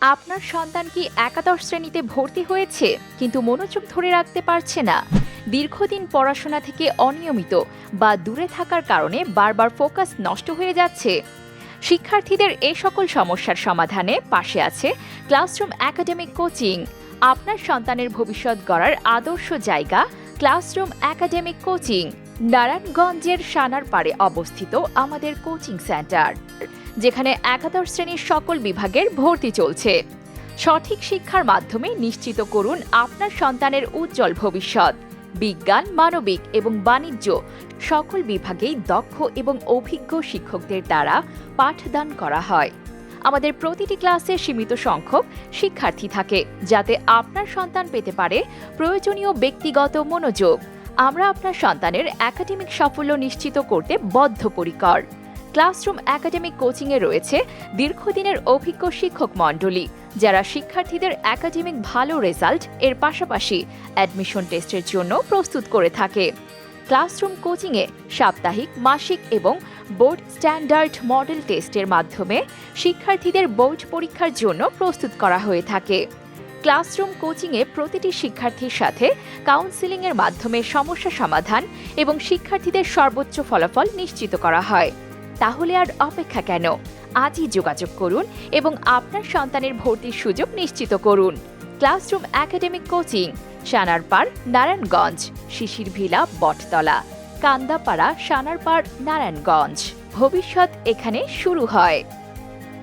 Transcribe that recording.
আপনার সন্তান কি একাদশ শ্রেণীতে ভর্তি হয়েছে? কিন্তু মনোযোগ ধরে রাখতে পারছে না। দীর্ঘদিন পড়াশোনা থেকে অনিয়মিত বা দূরে থাকার কারণে বারবার ফোকাস নষ্ট হয়ে যাচ্ছে। শিক্ষার্থীদের এই সকল সমস্যার সমাধানে পাশে আছে ক্লাসরুম একাডেমিক কোচিং। আপনার সন্তানের ভবিষ্যৎ গড়ার আদর্শ জায়গা ক্লাসরুম একাডেমিক কোচিং। নারায়ণগঞ্জের সানার পাড়ে অবস্থিত আমাদের কোচিং সেন্টার, যেখানে একাদশ শ্রেণির সকল বিভাগের ভর্তি চলছে। সঠিক শিক্ষার মাধ্যমে নিশ্চিত করুন আপনার সন্তানের উজ্জ্বল ভবিষ্যৎ। বিজ্ঞান, মানবিক এবং বাণিজ্য সকল বিভাগেই দক্ষ এবং অভিজ্ঞ শিক্ষকদের দ্বারা পাঠদান করা হয়। আমাদের প্রতিটি ক্লাসে সীমিত সংখ্যক শিক্ষার্থী থাকে, যাতে আপনার সন্তান পেতে পারে প্রয়োজনীয় ব্যক্তিগত মনোযোগ। আমরা আপনার সন্তানের একাডেমিক সাফল্য নিশ্চিত করতে বদ্ধপরিকর। ক্লাসরুম একাডেমিক কোচিংয়ে রয়েছে দীর্ঘদিনের অভিজ্ঞ শিক্ষক মণ্ডলী, যারা শিক্ষার্থীদের একাডেমিক ভালো রেজাল্ট এর পাশাপাশি অ্যাডমিশন টেস্টের জন্য প্রস্তুত করে থাকে। ক্লাসরুম কোচিংয়ে সাপ্তাহিক, মাসিক এবং বোর্ড স্ট্যান্ডার্ড মডেল টেস্টের মাধ্যমে শিক্ষার্থীদের বোর্ড পরীক্ষার জন্য প্রস্তুত করা হয়ে থাকে। ক্লাসরুম কোচিংয়ে প্রতিটি শিক্ষার্থীর সাথে কাউন্সিলিংয়ের মাধ্যমে সমস্যা সমাধান এবং শিক্ষার্থীদের সর্বোচ্চ ফলাফল নিশ্চিত করা হয়। তাহলে আর অপেক্ষা কেন? আজই যোগাযোগ করুন এবং আপনার সন্তানের ভর্তির সুযোগ নিশ্চিত করুন। Classroom academic coaching Sanarpar Narayanganj Shishir villa Battala, Kandapara, Sanarpar, Narayanganj. ভবিষ্যৎ এখানে শুরু হয়।